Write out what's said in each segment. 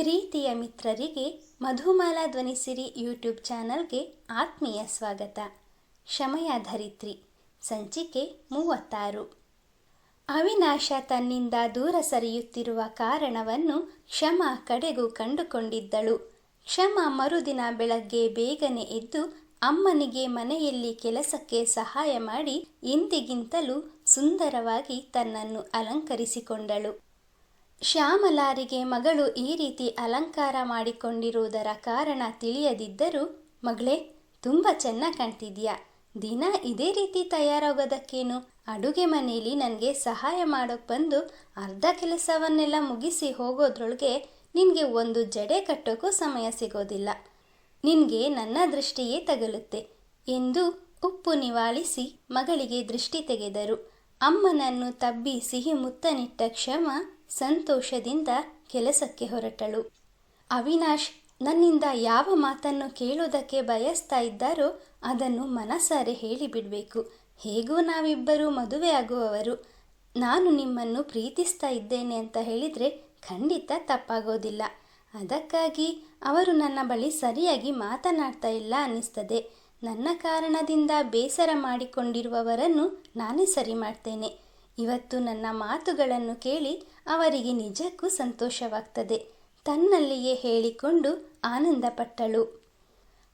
ಪ್ರೀತಿಯ ಮಿತ್ರರಿಗೆ ಮಧುಮಾಲಾ ಧ್ವನಿಸಿರಿ ಯೂಟ್ಯೂಬ್ ಚಾನಲ್ಗೆ ಆತ್ಮೀಯ ಸ್ವಾಗತ. ಕ್ಷಮೆಯ ಧರಿತ್ರಿ. ಸಂಚಿಕೆ ಮೂವತ್ತಾರು. ಅವಿನಾಶ ತನ್ನಿಂದ ದೂರ ಸರಿಯುತ್ತಿರುವ ಕಾರಣವನ್ನು ಕ್ಷಮ ಕಡೆಗೂ ಕಂಡುಕೊಂಡಿದ್ದಳು. ಕ್ಷಮ ಮರುದಿನ ಬೆಳಗ್ಗೆ ಬೇಗನೆ ಎದ್ದು ಅಮ್ಮನಿಗೆ ಮನೆಯಲ್ಲಿ ಕೆಲಸಕ್ಕೆ ಸಹಾಯ ಮಾಡಿ ಎಂದಿಗಿಂತಲೂ ಸುಂದರವಾಗಿ ತನ್ನನ್ನು ಅಲಂಕರಿಸಿಕೊಂಡಳು. ಶ್ಯಾಮಲಾರಿಗೆ ಮಗಳು ಈ ರೀತಿ ಅಲಂಕಾರ ಮಾಡಿಕೊಂಡಿರುವುದರ ಕಾರಣ ತಿಳಿಯದಿದ್ದರೂ, ಮಗಳೇ, ತುಂಬ ಚೆನ್ನಾಗಿ ಕಾಣ್ತಿದ್ಯಾ? ದಿನ ಇದೇ ರೀತಿ ತಯಾರಾಗೋದಕ್ಕೇನು? ಅಡುಗೆ ಮನೆಯಲ್ಲಿ ನನಗೆ ಸಹಾಯ ಮಾಡೋಕ್ಕೆ ಬಂದು ಅರ್ಧ ಕೆಲಸವನ್ನೆಲ್ಲ ಮುಗಿಸಿ ಹೋಗೋದ್ರೊಳಗೆ ನಿನಗೆ ಒಂದು ಜಡೆ ಕಟ್ಟೋಕ್ಕೂ ಸಮಯ ಸಿಗೋದಿಲ್ಲ. ನಿನಗೆ ನನ್ನ ದೃಷ್ಟಿಯೇ ತಗಲುತ್ತೆ ಎಂದು ಉಪ್ಪು ನಿವಾಳಿಸಿ ಮಗಳಿಗೆ ದೃಷ್ಟಿ ತೆಗೆದರು. ಅಮ್ಮನನ್ನು ತಬ್ಬಿ ಸಿಹಿ ಮುತ್ತನಿಟ್ಟ ಕ್ಷಮ ಸಂತೋಷದಿಂದ ಕೆಲಸಕ್ಕೆ ಹೊರಟಳು. ಅವಿನಾಶ್ ನನ್ನಿಂದ ಯಾವ ಮಾತನ್ನು ಕೇಳುವುದಕ್ಕೆ ಬಯಸ್ತಾ ಇದ್ದಾರೋ ಅದನ್ನು ಮನಸಾರೆ ಹೇಳಿಬಿಡಬೇಕು. ಹೇಗೂ ನಾವಿಬ್ಬರೂ ಮದುವೆ ಆಗುವವರು. ನಾನು ನಿಮ್ಮನ್ನು ಪ್ರೀತಿಸ್ತಾ ಇದ್ದೇನೆ ಅಂತ ಹೇಳಿದರೆ ಖಂಡಿತ ತಪ್ಪಾಗೋದಿಲ್ಲ. ಅದಕ್ಕಾಗಿ ಅವರು ನನ್ನ ಬಳಿ ಸರಿಯಾಗಿ ಮಾತನಾಡ್ತಾ ಇಲ್ಲ ಅನ್ನಿಸ್ತದೆ. ನನ್ನ ಕಾರಣದಿಂದ ಬೇಸರ ಮಾಡಿಕೊಂಡಿರುವವರನ್ನು ನಾನೇ ಸರಿ ಮಾಡ್ತೇನೆ. ಇವತ್ತು ನನ್ನ ಮಾತುಗಳನ್ನು ಕೇಳಿ ಅವರಿಗೆ ನಿಜಕ್ಕೂ ಸಂತೋಷವಾಗ್ತದೆ. ತನ್ನಲ್ಲಿಯೇ ಹೇಳಿಕೊಂಡು ಆನಂದಪಟ್ಟಳು.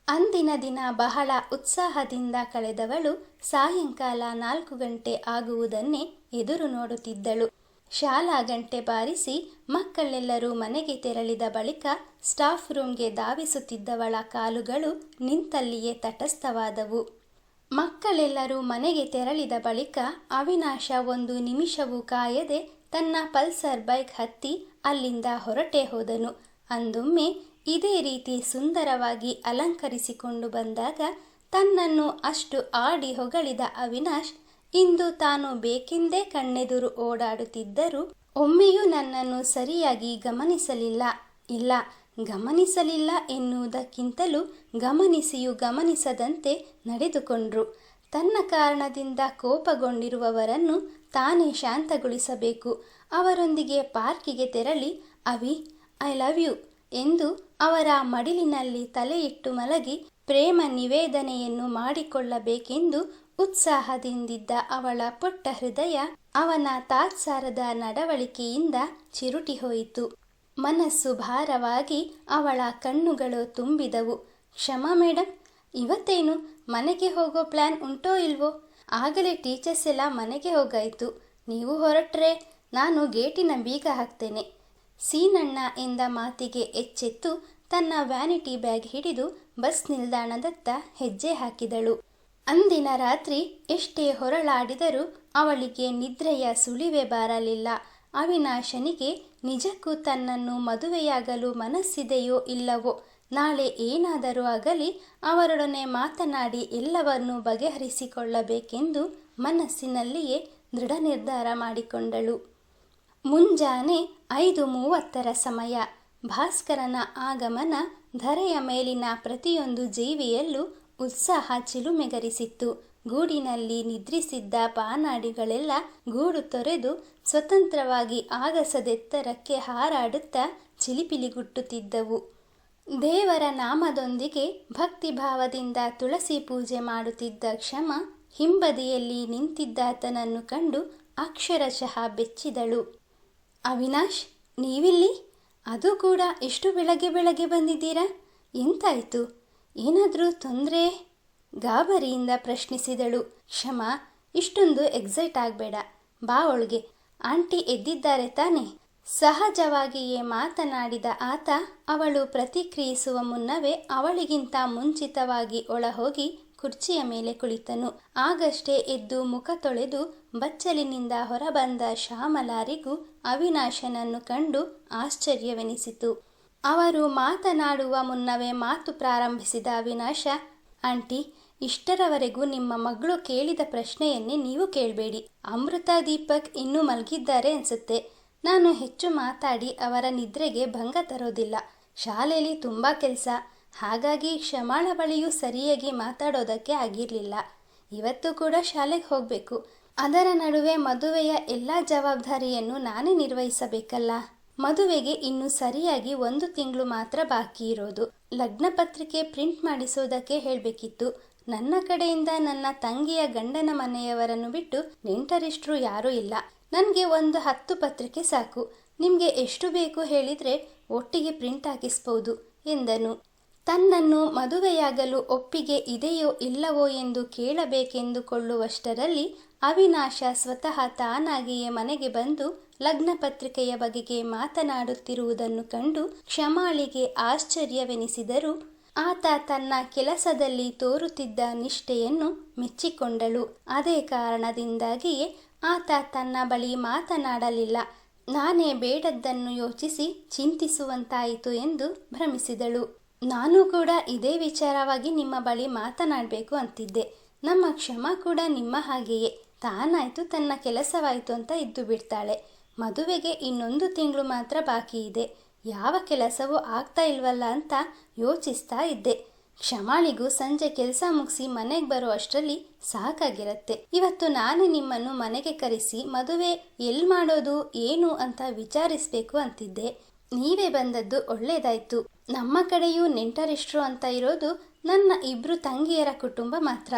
ಅಂದಿನ ದಿನ ಬಹಳ ಉತ್ಸಾಹದಿಂದ ಕಳೆದವಳು ಸಾಯಂಕಾಲ ನಾಲ್ಕು ಗಂಟೆ ಆಗುವುದನ್ನೇ ಎದುರು ನೋಡುತ್ತಿದ್ದಳು. ಶಾಲಾ ಗಂಟೆ ಬಾರಿಸಿ ಮಕ್ಕಳೆಲ್ಲರೂ ಮನೆಗೆ ತೆರಳಿದ ಬಳಿಕ ಸ್ಟಾಫ್ ರೂಮ್ಗೆ ಧಾವಿಸುತ್ತಿದ್ದವಳ ಕಾಲುಗಳು ನಿಂತಲ್ಲಿಯೇ ತಟಸ್ಥವಾದವು. ಮಕ್ಕಳೆಲ್ಲರೂ ಮನೆಗೆ ತೆರಳಿದ ಬಳಿಕ ಅವಿನಾಶ ಒಂದು ನಿಮಿಷವೂ ಕಾಯದೆ ತನ್ನ ಪಲ್ಸರ್ ಬೈಕ್ ಹತ್ತಿ ಅಲ್ಲಿಂದ ಹೊರಟೆ ಹೋದನು. ಅಂದೊಮ್ಮೆ ಇದೇ ರೀತಿ ಸುಂದರವಾಗಿ ಅಲಂಕರಿಸಿಕೊಂಡು ಬಂದಾಗ ತನ್ನನ್ನು ಅಷ್ಟು ಆಡಿ ಹೊಗಳಿದ ಅವಿನಾಶ್, ಇಂದು ತಾನು ಬೇಕೆಂದೇ ಕಣ್ಣೆದುರು ಓಡಾಡುತ್ತಿದ್ದರೂ ಒಮ್ಮೆಯೂ ನನ್ನನ್ನು ಸರಿಯಾಗಿ ಗಮನಿಸಲಿಲ್ಲ. ಇಲ್ಲ ಗಮನಿಸಲಿಲ್ಲ ಎನ್ನುವುದಕ್ಕಿಂತಲೂ ಗಮನಿಸಿಯೂ ಗಮನಿಸದಂತೆ ನಡೆದುಕೊಂಡ್ರು. ತನ್ನ ಕಾರಣದಿಂದ ಕೋಪಗೊಂಡಿರುವವರನ್ನು ತಾನೇ ಶಾಂತಗೊಳಿಸಬೇಕು. ಅವರೊಂದಿಗೆ ಪಾರ್ಕಿಗೆ ತೆರಳಿ, ಅವಿ, ಐ ಲವ್ ಯು ಎಂದು ಅವರ ಮಡಿಲಿನಲ್ಲಿ ತಲೆಯಿಟ್ಟು ಮಲಗಿ ಪ್ರೇಮ ನಿವೇದನೆಯನ್ನು ಮಾಡಿಕೊಳ್ಳಬೇಕೆಂದು ಉತ್ಸಾಹದಿಂದಿದ್ದ ಅವಳ ಪುಟ್ಟ ಹೃದಯ ಅವನ ತಾತ್ಸಾರದ ನಡವಳಿಕೆಯಿಂದ ಚಿರುಟಿ ಹೋಯಿತು ಮನಸ್ಸು ಭಾರವಾಗಿ ಅವಳ ಕಣ್ಣುಗಳು ತುಂಬಿದವು. ಕ್ಷಮ ಮೇಡಮ್ ಇವತ್ತೇನು? ಮನೆಗೆ ಹೋಗೋ ಪ್ಲ್ಯಾನ್ ಉಂಟೋ ಇಲ್ವೋ? ಆಗಲೇ ಟೀಚರ್ಸ್ ಎಲ್ಲ ಮನೆಗೆ ಹೋಗಾಯಿತು. ನೀವು ಹೊರಟ್ರೆ ನಾನು ಗೇಟಿನ ಬೀಗ ಹಾಕ್ತೇನೆ. ಸೀನಣ್ಣ ಎಂದ ಮಾತಿಗೆ ಎಚ್ಚೆತ್ತು ತನ್ನ ವ್ಯಾನಿಟಿ ಬ್ಯಾಗ್ ಹಿಡಿದು ಬಸ್ ನಿಲ್ದಾಣದತ್ತ ಹೆಜ್ಜೆ ಹಾಕಿದಳು. ಅಂದಿನ ರಾತ್ರಿ ಎಷ್ಟೇ ಹೊರಳಾಡಿದರೂ ಅವಳಿಗೆ ನಿದ್ರೆಯ ಸುಳಿವೆ ಬಾರಲಿಲ್ಲ. ಅವಿನಾಶನಿಗೆ ನಿಜಕ್ಕೂ ತನ್ನನ್ನು ಮದುವೆಯಾಗಲು ಮನಸ್ಸಿದೆಯೋ ಇಲ್ಲವೋ, ನಾಳೆ ಏನಾದರೂ ಆಗಲಿ ಅವರೊಡನೆ ಮಾತನಾಡಿ ಎಲ್ಲವನ್ನೂ ಬಗೆಹರಿಸಿಕೊಳ್ಳಬೇಕೆಂದು ಮನಸ್ಸಿನಲ್ಲಿಯೇ ದೃಢ ನಿರ್ಧಾರ ಮಾಡಿಕೊಂಡಳು. ಮುಂಜಾನೆ ಐದು ಮೂವತ್ತರ ಸಮಯ. ಭಾಸ್ಕರನ ಆಗಮನ ಧರೆಯ ಮೇಲಿನ ಪ್ರತಿಯೊಂದು ಜೀವಿಯಲ್ಲೂ ಉತ್ಸಾಹ ಚಿಲುಮೆಗರಿಸಿತ್ತು. ಗೂಡಿನಲ್ಲಿ ನಿದ್ರಿಸಿದ್ದ ಪಾನಾಡಿಗಳೆಲ್ಲ ಗೂಡು ತೊರೆದು ಸ್ವತಂತ್ರವಾಗಿ ಆಗಸದೆತ್ತರಕ್ಕೆ ಹಾರಾಡುತ್ತಾ ಚಿಲಿಪಿಲಿಗುಟ್ಟುತ್ತಿದ್ದವು. ದೇವರ ನಾಮದೊಂದಿಗೆ ಭಕ್ತಿಭಾವದಿಂದ ತುಳಸಿ ಪೂಜೆ ಮಾಡುತ್ತಿದ್ದ ಕ್ಷಮ ಹಿಂಬದಿಯಲ್ಲಿ ನಿಂತಿದ್ದಾತನನ್ನು ಕಂಡು ಅಕ್ಷರಶಃ ಬೆಚ್ಚಿದಳು. ಅವಿನಾಶ್, ನೀವಿಲ್ಲಿ? ಅದು ಕೂಡ ಎಷ್ಟು ಬೆಳಗ್ಗೆ ಬೆಳಗ್ಗೆ ಬಂದಿದ್ದೀರಾ? ಎಂತಾಯ್ತು? ಏನಾದರೂ ತೊಂದರೆ? ಗಾಬರಿಯಿಂದ ಪ್ರಶ್ನಿಸಿದಳು. ಕ್ಷಮ ಇಷ್ಟೊಂದು ಎಕ್ಸೈಟ್ ಆಗಬೇಡ. ಬಾ ಒಳಗೆ ಆಂಟಿ ಎದ್ದಿದ್ದಾರೆ ತಾನೆ. ಸಹಜವಾಗಿಯೇ ಮಾತನಾಡಿದ ಆತ ಅವಳು ಪ್ರತಿಕ್ರಿಯಿಸುವ ಮುನ್ನವೇ ಅವಳಿಗಿಂತ ಮುಂಚಿತವಾಗಿ ಒಳಹೋಗಿ ಕುರ್ಚಿಯ ಮೇಲೆ ಕುಳಿತನು. ಆಗಷ್ಟೇ ಎದ್ದು ಮುಖ ತೊಳೆದು ಬಚ್ಚಲಿನಿಂದ ಹೊರಬಂದ ಶ್ಯಾಮಲಾರಿಗೂ ಅವಿನಾಶನನ್ನು ಕಂಡು ಆಶ್ಚರ್ಯವೆನಿಸಿತು. ಅವರು ಮಾತನಾಡುವ ಮುನ್ನವೇ ಮಾತು ಪ್ರಾರಂಭಿಸಿದ ಅವಿನಾಶ, ಆಂಟಿ ಇಷ್ಟರವರೆಗೂ ನಿಮ್ಮ ಮಗಳು ಕೇಳಿದ ಪ್ರಶ್ನೆಯನ್ನೇ ನೀವು ಕೇಳಬೇಡಿ. ಅಮೃತ ದೀಪಕ್ ಇನ್ನೂ ಮಲಗಿದ್ದಾರೆ ಅನಿಸುತ್ತೆ. ನಾನು ಹೆಚ್ಚು ಮಾತಾಡಿ ಅವರ ನಿದ್ರೆಗೆ ಭಂಗ ತರೋದಿಲ್ಲ. ಶಾಲೆಯಲ್ಲಿ ತುಂಬ ಕೆಲಸ. ಹಾಗಾಗಿ ಕ್ಷಮಾಳ ಬಳಿಯೂ ಸರಿಯಾಗಿ ಮಾತಾಡೋದಕ್ಕೆ ಆಗಿರಲಿಲ್ಲ. ಇವತ್ತು ಕೂಡ ಶಾಲೆಗೆ ಹೋಗಬೇಕು. ಅದರ ನಡುವೆ ಮದುವೆಯ ಎಲ್ಲ ಜವಾಬ್ದಾರಿಯನ್ನು ನಾನೇ ನಿರ್ವಹಿಸಬೇಕಲ್ಲ? ಮದುವೆಗೆ ಇನ್ನು ಸರಿಯಾಗಿ ಒಂದು ತಿಂಗಳು ಮಾತ್ರ ಬಾಕಿ ಇರೋದು. ಲಗ್ನ ಪತ್ರಿಕೆ ಪ್ರಿಂಟ್ ಮಾಡಿಸೋದಕ್ಕೆ ಹೇಳಬೇಕಿತ್ತು. ನನ್ನ ಕಡೆಯಿಂದ ನನ್ನ ತಂಗಿಯ ಗಂಡನ ಮನೆಯವರನ್ನು ಬಿಟ್ಟು ನೆಂಟರಿಷ್ಟರು ಯಾರೂ ಇಲ್ಲ. ನನಗೆ ಒಂದು ಹತ್ತು ಪತ್ರಿಕೆ ಸಾಕು. ನಿಮಗೆ ಎಷ್ಟು ಬೇಕು ಹೇಳಿದರೆ ಒಟ್ಟಿಗೆ ಪ್ರಿಂಟ್ ಹಾಕಿಸ್ಬೋದು, ಎಂದನು. ತನ್ನನ್ನು ಮದುವೆಯಾಗಲು ಒಪ್ಪಿಗೆ ಇದೆಯೋ ಇಲ್ಲವೋ ಎಂದು ಕೇಳಬೇಕೆಂದುಕೊಳ್ಳುವಷ್ಟರಲ್ಲಿ ಅವಿನಾಶ ಸ್ವತಃ ತಾನಾಗಿಯೇ ಮನೆಗೆ ಬಂದು ಲಗ್ನ ಪತ್ರಿಕೆಯ ಬಗೆಗೆ ಮಾತನಾಡುತ್ತಿರುವುದನ್ನು ಕಂಡು ಕ್ಷಮಾಳಿಗೆ ಆಶ್ಚರ್ಯವೆನಿಸಿದರೂ. ಆತ ತನ್ನ ಕೆಲಸದಲ್ಲಿ ತೋರುತ್ತಿದ್ದ ನಿಷ್ಠೆಯನ್ನು ಮೆಚ್ಚಿಕೊಂಡಳು. ಅದೇ ಕಾರಣದಿಂದಾಗಿಯೇ ಆತ ತನ್ನ ಬಳಿ ಮಾತನಾಡಲಿಲ್ಲ. ನಾನೇ ಬೇಡದ್ದನ್ನು ಯೋಚಿಸಿ ಚಿಂತಿಸುವಂತಾಯಿತು ಎಂದು ಭ್ರಮಿಸಿದಳು. ನಾನು ಕೂಡ ಇದೇ ವಿಚಾರವಾಗಿ ನಿಮ್ಮ ಬಳಿ ಮಾತನಾಡಬೇಕು ಅಂತಿದ್ದೆ. ನಮ್ಮ ಕ್ಷಮ ಕೂಡ ನಿಮ್ಮ ಹಾಗೆಯೇ. ತಾನಾಯ್ತು ತನ್ನ ಕೆಲಸವಾಯಿತು ಅಂತ ಇದ್ದು ಬಿಡ್ತಾಳೆ. ಮದುವೆಗೆ ಇನ್ನೊಂದು ತಿಂಗಳು ಮಾತ್ರ ಬಾಕಿ ಇದೆ ಯಾವ ಕೆಲಸವೂ ಆಗ್ತಾ ಇಲ್ವಲ್ಲ ಅಂತ ಯೋಚಿಸ್ತಾ ಇದ್ದೆ. ಕ್ಷಮಾಳಿಗೂ ಸಂಜೆ ಕೆಲಸ ಮುಗಿಸಿ ಮನೆಗೆ ಬರೋ ಅಷ್ಟರಲ್ಲಿ ಸಾಕಾಗಿರತ್ತೆ. ಇವತ್ತು ನಾನೇ ನಿಮ್ಮನ್ನು ಮನೆಗೆ ಕರೆಸಿ ಮದುವೆ ಎಲ್ಲಿ ಮಾಡೋದು, ಏನು ಅಂತ ವಿಚಾರಿಸ್ಬೇಕು ಅಂತಿದ್ದೆ. ನೀವೇ ಬಂದದ್ದು ಒಳ್ಳೇದಾಯ್ತು. ನಮ್ಮ ಕಡೆಯೂ ನೆಂಟರಿಷ್ಟ್ರು ಅಂತ ಇರೋದು ನನ್ನ ಇಬ್ರು ತಂಗಿಯರ ಕುಟುಂಬ ಮಾತ್ರ.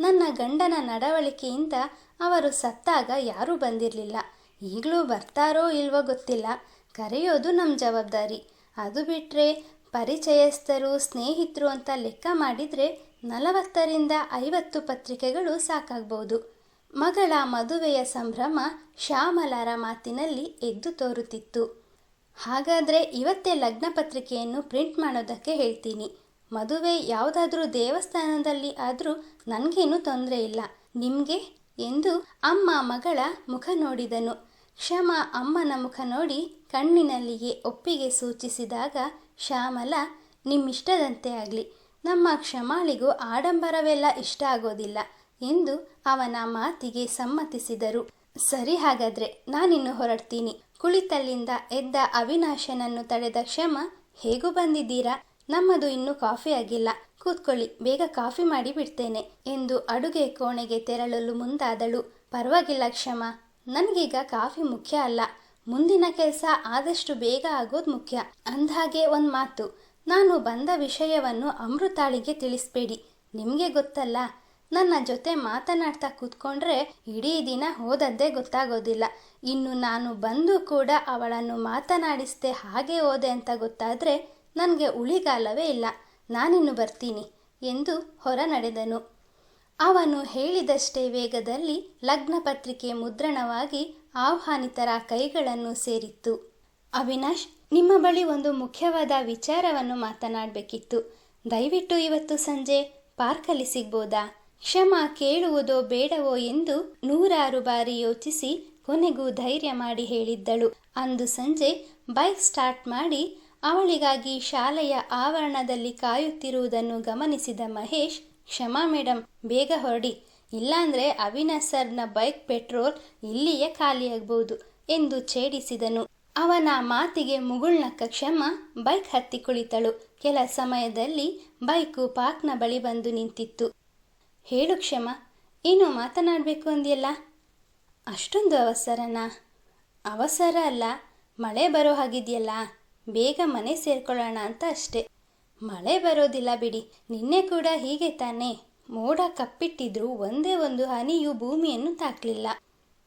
ನನ್ನ ಗಂಡನ ನಡವಳಿಕೆಯಿಂದ ಅವರು ಸತ್ತಾಗ ಯಾರೂ ಬಂದಿರಲಿಲ್ಲ. ಈಗಲೂ ಬರ್ತಾರೋ ಇಲ್ವೋ ಗೊತ್ತಿಲ್ಲ. ಕರೆಯೋದು ನಮ್ಮ ಜವಾಬ್ದಾರಿ. ಅದು ಬಿಟ್ಟರೆ ಪರಿಚಯಸ್ಥರು, ಸ್ನೇಹಿತರು ಅಂತ ಲೆಕ್ಕ ಮಾಡಿದರೆ ನಲವತ್ತರಿಂದ ಐವತ್ತು ಪತ್ರಿಕೆಗಳು ಸಾಕಾಗ್ಬೋದು. ಮಗಳ ಮದುವೆಯ ಸಂಭ್ರಮ ಶ್ಯಾಮಲಾರ ಮಾತಿನಲ್ಲಿ ಎದ್ದು ತೋರುತ್ತಿತ್ತು. ಹಾಗಾದರೆ ಇವತ್ತೇ ಲಗ್ನ ಪತ್ರಿಕೆಯನ್ನು ಪ್ರಿಂಟ್ ಮಾಡೋದಕ್ಕೆ ಹೇಳ್ತೀನಿ. ಮದುವೆ ಯಾವುದಾದ್ರೂ ದೇವಸ್ಥಾನದಲ್ಲಿ ಆದರೂ ನನಗೇನು ತೊಂದರೆ ಇಲ್ಲ. ನಿಮಗೆ? ಎಂದು ಅಮ್ಮ ಮಗಳ ಮುಖ ನೋಡಿದನು. ಕ್ಷಮ ಅಮ್ಮನ ಮುಖ ನೋಡಿ ಕಣ್ಣಿನಲ್ಲಿಗೆ ಒಪ್ಪಿಗೆ ಸೂಚಿಸಿದಾಗ ಶ್ಯಾಮಲ, ನಿಮ್ಮಿಷ್ಟದಂತೆ ಆಗಲಿ. ನಮ್ಮ ಕ್ಷಮಾಳಿಗೂ ಆಡಂಬರವೆಲ್ಲ ಇಷ್ಟ ಆಗೋದಿಲ್ಲ ಎಂದು ಅವನ ಮಾತಿಗೆ ಸಮ್ಮತಿಸಿದರು. ಸರಿ ಹಾಗಾದ್ರೆ, ನಾನಿನ್ನು ಹೊರಡ್ತೀನಿ. ಕುಳಿತಲ್ಲಿಂದ ಎದ್ದ ಅವಿನಾಶನನ್ನು ತಡೆದ ಕ್ಷಮ, ಹೇಗೂ ಬಂದಿದ್ದೀರಾ? ನಮ್ಮದು ಇನ್ನೂ ಕಾಫಿ ಆಗಿಲ್ಲ. ಕೂತ್ಕೊಳ್ಳಿ, ಬೇಗ ಕಾಫಿ ಮಾಡಿ ಬಿಡ್ತೇನೆ ಎಂದು ಅಡುಗೆ ಕೋಣೆಗೆ ತೆರಳಲು ಮುಂದಾದಳು. ಪರವಾಗಿಲ್ಲ ಕ್ಷಮ. ನನಗೀಗ ಕಾಫಿ ಮುಖ್ಯ ಅಲ್ಲ. ಮುಂದಿನ ಕೆಲಸ ಆದಷ್ಟು ಬೇಗ ಆಗೋದು ಮುಖ್ಯ. ಅಂದ್ಹಾಗೆ ಒಂದು ಮಾತು. ನಾನು ಬಂದ ವಿಷಯವನ್ನು ಅಮೃತಾಳಿಗೆ ತಿಳಿಸ್ಬೇಡಿ. ನಿಮಗೆ ಗೊತ್ತಲ್ಲ, ನನ್ನ ಜೊತೆ ಮಾತನಾಡ್ತಾ ಕೂತ್ಕೊಂಡ್ರೆ ಇಡೀ ದಿನ ಹೋದದ್ದೇ ಗೊತ್ತಾಗೋದಿಲ್ಲ. ಇನ್ನು ನಾನು ಬಂದು ಕೂಡ ಅವಳನ್ನು ಮಾತನಾಡಿಸ್ದೆ ಹಾಗೆ ಹೋದೆ ಅಂತ ಗೊತ್ತಾದರೆ ನನಗೆ ಉಳಿಗಾಲವೇ ಇಲ್ಲ. ನಾನಿನ್ನು ಬರ್ತೀನಿ ಎಂದು ಹೊರ ನಡೆದನು. ಅವನು ಹೇಳಿದಷ್ಟೇ ವೇಗದಲ್ಲಿ ಲಗ್ನಪತ್ರಿಕೆ ಮುದ್ರಣವಾಗಿ ಆಹ್ವಾನಿತರ ಕೈಗಳನ್ನು ಸೇರಿತ್ತು. ಅವಿನಾಶ್, ನಿಮ್ಮ ಬಳಿ ಒಂದು ಮುಖ್ಯವಾದ ವಿಚಾರವನ್ನು ಮಾತನಾಡಬೇಕಿತ್ತು. ದಯವಿಟ್ಟು ಇವತ್ತು ಸಂಜೆ ಪಾರ್ಕಲ್ಲಿ ಸಿಗ್ಬೋದಾ? ಕ್ಷಮ ಕೇಳುವುದೋ ಬೇಡವೋ ಎಂದು ನೂರಾರು ಬಾರಿ ಯೋಚಿಸಿ ಕೊನೆಗೂ ಧೈರ್ಯ ಮಾಡಿ ಹೇಳಿದ್ದಳು. ಅಂದು ಸಂಜೆ ಬೈಕ್ ಸ್ಟಾರ್ಟ್ ಮಾಡಿ ಅವಳಿಗಾಗಿ ಶಾಲೆಯ ಆವರಣದಲ್ಲಿ ಕಾಯುತ್ತಿರುವುದನ್ನು ಗಮನಿಸಿದ ಮಹೇಶ್ ಕ್ಷಮಾ ಮೇಡಮ್ ಬೇಗ ಹೊರಡಿ. ಇಲ್ಲಾಂದ್ರೆ ಅವಿನಾಶ್ ಸರ್ನ ಬೈಕ್ ಪೆಟ್ರೋಲ್ ಇಲ್ಲಿಯೇ ಖಾಲಿಯಾಗಬಹುದು ಎಂದು ಛೇಡಿಸಿದನು. ಅವನ ಮಾತಿಗೆ ಮುಗುಳ್ನಕ್ಕ ಕ್ಷಮ ಬೈಕ್ ಹತ್ತಿ ಕುಳಿತಳು. ಕೆಲ ಸಮಯದಲ್ಲಿ ಬೈಕು ಪಾರ್ಕ್ನ ಬಳಿ ಬಂದು ನಿಂತಿತ್ತು. ಹೇಳು ಕ್ಷಮ, ಏನು ಮಾತನಾಡಬೇಕು ಅಂದ್ಯಲ್ಲ? ಅಷ್ಟೊಂದು ಅವಸರನಾ? ಅವಸರ ಅಲ್ಲ, ಮಳೆ ಬರೋ ಹಾಗಿದೆಯಲ್ಲ, ಬೇಗ ಮನೆ ಸೇರ್ಕೊಳ್ಳೋಣ ಅಂತ ಅಷ್ಟೆ. ಮಳೆ ಬರೋದಿಲ್ಲ ಬಿಡಿ. ನಿನ್ನೆ ಕೂಡ ಹೀಗೆ ತಾನೆ. ಮೋಡ ಕಪ್ಪಿಟ್ಟಿದ್ರೂ ಒಂದೇ ಒಂದು ಹನಿಯು ಭೂಮಿಯನ್ನು ತಾಕ್ಲಿಲ್ಲ.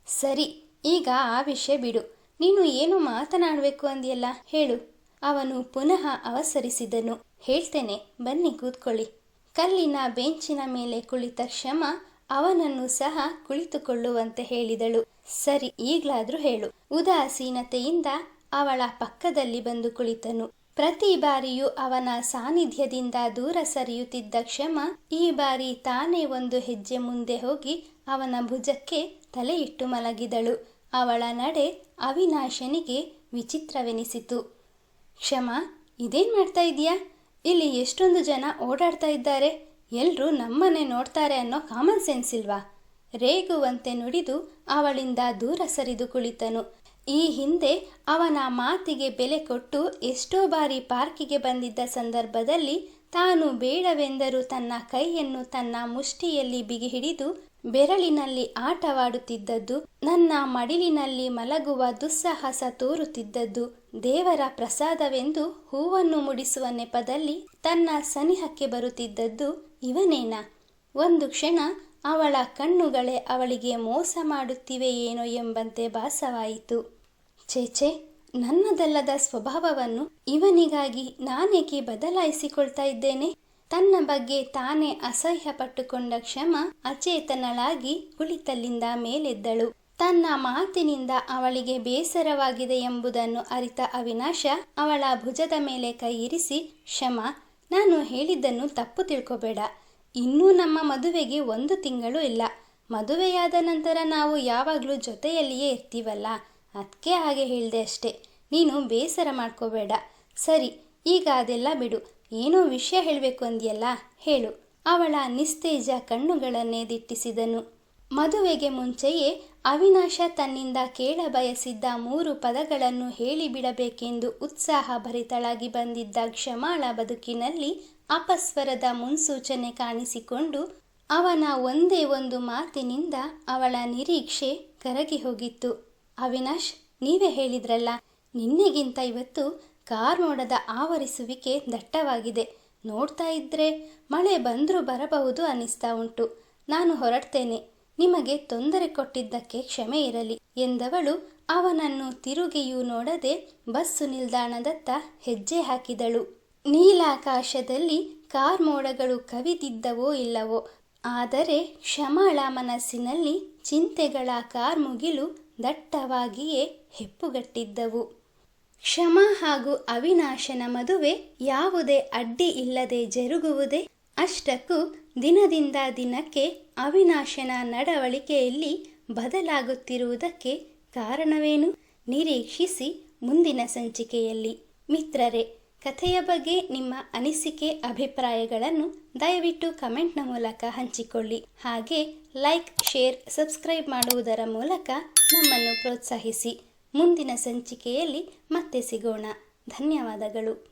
ಸರಿ, ಈಗ ಆ ವಿಷಯ ಬಿಡು. ನೀನು ಏನು ಮಾತನಾಡಬೇಕು ಅಂದಿಯಲ್ಲ? ಹೇಳು. ಅವನು ಪುನಃ ಅವಸರಿಸಿದನು. ಹೇಳ್ತೇನೆ, ಬನ್ನಿ ಕೂತ್ಕೊಳ್ಳಿ. ಕಲ್ಲಿನ ಬೆಂಚಿನ ಮೇಲೆ ಕುಳಿತ ಕ್ಷಮ ಅವನನ್ನು ಸಹ ಕುಳಿತುಕೊಳ್ಳುವಂತೆ ಹೇಳಿದಳು. ಸರಿ, ಈಗ್ಲಾದ್ರೂ ಹೇಳು. ಉದಾಸೀನತೆಯಿಂದ ಅವಳ ಪಕ್ಕದಲ್ಲಿ ಬಂದು ಕುಳಿತನು. ಪ್ರತಿ ಬಾರಿಯೂ ಅವನ ಸಾನ್ನಿಧ್ಯದಿಂದ ದೂರ ಸರಿಯುತ್ತಿದ್ದ ಕ್ಷಮ ಈ ಬಾರಿ ತಾನೇ ಒಂದು ಹೆಜ್ಜೆ ಮುಂದೆ ಹೋಗಿ ಅವನ ಭುಜಕ್ಕೆ ತಲೆಯಿಟ್ಟು ಮಲಗಿದಳು. ಅವಳ ನಡೆ ಅವಿನಾಶನಿಗೆ ವಿಚಿತ್ರವೆನಿಸಿತು. ಕ್ಷಮ, ಇದೇನು ಮಾಡ್ತಾ ಇದೀಯಾ ಇಲ್ಲಿ ಎಷ್ಟೊಂದು ಜನ ಓಡಾಡ್ತಾ ಇದ್ದಾರೆ. ಎಲ್ಲರೂ ನಮ್ಮನೆ ನೋಡ್ತಾರೆ ಅನ್ನೋ ಕಾಮನ್ ಸೆನ್ಸ್ ಇಲ್ವಾ? ರೇಗುವಂತೆ ನುಡಿದು ಅವಳಿಂದ ದೂರ ಸರಿದು ಕುಳಿತನು. ಈ ಹಿಂದೆ ಅವನ ಮಾತಿಗೆ ಬೆಲೆ ಕೊಟ್ಟು ಎಷ್ಟೋ ಬಾರಿ ಪಾರ್ಕಿಗೆ ಬಂದಿದ್ದ ಸಂದರ್ಭದಲ್ಲಿ ತಾನು ಬೇಡವೆಂದರೂ ತನ್ನ ಕೈಯನ್ನು ತನ್ನ ಮುಷ್ಟಿಯಲ್ಲಿ ಬಿಗಿಹಿಡಿದು ಬೆರಳಿನಲ್ಲಿ ಆಟವಾಡುತ್ತಿದ್ದದ್ದು, ನನ್ನ ಮಡಿಲಿನಲ್ಲಿ ಮಲಗುವ ದುಸ್ಸಾಹಸ ತೋರುತ್ತಿದ್ದದ್ದು, ದೇವರ ಪ್ರಸಾದವೆಂದು ಹೂವನ್ನು ಮುಡಿಸುವ ನೆಪದಲ್ಲಿ ತನ್ನ ಸನಿಹಕ್ಕೆ ಬರುತ್ತಿದ್ದದ್ದು ಇವನೇನಾ? ಒಂದು ಕ್ಷಣ ಅವಳ ಕಣ್ಣುಗಳೇ ಅವಳಿಗೆ ಮೋಸ ಮಾಡುತ್ತಿವೆಯೇನೋ ಎಂಬಂತೆ ಭಾಸವಾಯಿತು. ಚೇಚೆ, ನನ್ನದಲ್ಲದ ಸ್ವಭಾವವನ್ನು ಇವನಿಗಾಗಿ ನಾನೇಕೆ ಬದಲಾಯಿಸಿಕೊಳ್ತಾ ಇದ್ದೇನೆ? ತನ್ನ ಬಗ್ಗೆ ತಾನೇ ಅಸಹ್ಯ ಪಟ್ಟುಕೊಂಡ ಕ್ಷಮ ಅಚೇತನಳಾಗಿ ಕುಳಿತಲ್ಲಿಂದ ಮೇಲೆದ್ದಳು. ತನ್ನ ಮಾತಿನಿಂದ ಅವಳಿಗೆ ಬೇಸರವಾಗಿದೆ ಎಂಬುದನ್ನು ಅರಿತ ಅವಿನಾಶ ಅವಳ ಭುಜದ ಮೇಲೆ ಕೈಯಿರಿಸಿ ಕ್ಷಮ, ನಾನು ಹೇಳಿದ್ದನ್ನು ತಪ್ಪು ತಿಳ್ಕೊಬೇಡ. ಇನ್ನೂ ನಮ್ಮ ಮದುವೆಗೆ ಒಂದು ತಿಂಗಳು ಇಲ್ಲ. ಮದುವೆಯಾದ ನಂತರ ನಾವು ಯಾವಾಗಲೂ ಜೊತೆಯಲ್ಲಿಯೇ ಇರ್ತೀವಲ್ಲ. ಅದಕ್ಕೆ ಹಾಗೆ ಹೇಳಿದೆ ಅಷ್ಟೆ. ನೀನು ಬೇಸರ ಮಾಡ್ಕೋಬೇಡ. ಸರಿ, ಈಗ ಅದೆಲ್ಲ ಬಿಡು. ಏನೋ ವಿಷಯ ಹೇಳಬೇಕು ಅಂದ್ಯಲ್ಲ? ಹೇಳು. ಅವಳ ನಿಸ್ತೇಜ ಕಣ್ಣುಗಳನ್ನೇ ದಿಟ್ಟಿಸಿದನು ಮದುವೆಗೆ ಮುಂಚೆಯೇ ಅವಿನಾಶ ತನ್ನಿಂದ ಕೇಳ ಬಯಸಿದ್ದ ಮೂರು ಪದಗಳನ್ನು ಹೇಳಿಬಿಡಬೇಕೆಂದು ಉತ್ಸಾಹ ಭರಿತಳಾಗಿ ಬಂದಿದ್ದ ಕ್ಷಮಾಳ ಬದುಕಿನಲ್ಲಿ ಅಪಸ್ವರದ ಮುನ್ಸೂಚನೆ ಕಾಣಿಸಿಕೊಂಡು ಅವನ ಒಂದೇ ಒಂದು ಮಾತಿನಿಂದ ಅವಳ ನಿರೀಕ್ಷೆ ಕರಗಿ ಹೋಗಿತ್ತು. ಅವಿನಾಶ್, ನೀವೇ ಹೇಳಿದ್ರಲ್ಲ, ನಿನ್ನೆಗಿಂತ ಇವತ್ತು ಕಾರ್ ಮೋಡದ ಆವರಿಸುವಿಕೆ ದಟ್ಟವಾಗಿದೆ. ನೋಡ್ತಾ ಇದ್ರೆ ಮಳೆ ಬಂದರೂ ಬರಬಹುದು ಅನ್ನಿಸ್ತಾ ಉಂಟು. ನಾನು ಹೊರಡ್ತೇನೆ. ನಿಮಗೆ ತೊಂದರೆ ಕೊಟ್ಟಿದ್ದಕ್ಕೆ ಕ್ಷಮೆ ಇರಲಿ ಎಂದವಳು ಅವನನ್ನು ತಿರುಗಿಯೂ ನೋಡದೆ ಬಸ್ಸು ನಿಲ್ದಾಣದತ್ತ ಹೆಜ್ಜೆ ಹಾಕಿದಳು. ನೀಲಾಕಾಶದಲ್ಲಿ ಕಾರ್ ಮೋಡಗಳು ಕವಿದಿದ್ದವೋ ಇಲ್ಲವೋ, ಆದರೆ ಕ್ಷಮಾಳ ಮನಸ್ಸಿನಲ್ಲಿ ಚಿಂತೆಗಳ ಕಾರ್ಮುಗಿಲು ದಟ್ಟವಾಗಿಯೇ ಹೆಪ್ಪುಗಟ್ಟಿದ್ದವು. ಕ್ಷಮ ಹಾಗೂ ಅವಿನಾಶನ ಮದುವೆ ಯಾವುದೇ ಅಡ್ಡಿ ಇಲ್ಲದೆ ಜರುಗುವುದೇ. ಅಷ್ಟಕ್ಕೂ ದಿನದಿಂದ ದಿನಕ್ಕೆ ಅವಿನಾಶನ ನಡವಳಿಕೆಯಲ್ಲಿ ಬದಲಾಗುತ್ತಿರುವುದಕ್ಕೆ ಕಾರಣವೇನು? ನಿರೀಕ್ಷಿಸಿ ಮುಂದಿನ ಸಂಚಿಕೆಯಲ್ಲಿ. ಮಿತ್ರರೇ, ಕಥೆಯ ಬಗ್ಗೆ ನಿಮ್ಮ ಅನಿಸಿಕೆ, ಅಭಿಪ್ರಾಯಗಳನ್ನು ದಯವಿಟ್ಟು ಕಮೆಂಟ್ನ ಮೂಲಕ ಹಂಚಿಕೊಳ್ಳಿ. ಹಾಗೆ ಲೈಕ್ ಶೇರ್ ಸಬ್ಸ್ಕ್ರೈಬ್ ಮಾಡುವುದರ ಮೂಲಕ ನಮ್ಮನ್ನು ಪ್ರೋತ್ಸಾಹಿಸಿ. ಮುಂದಿನ ಸಂಚಿಕೆಯಲ್ಲಿ ಮತ್ತೆ ಸಿಗೋಣ. ಧನ್ಯವಾದಗಳು.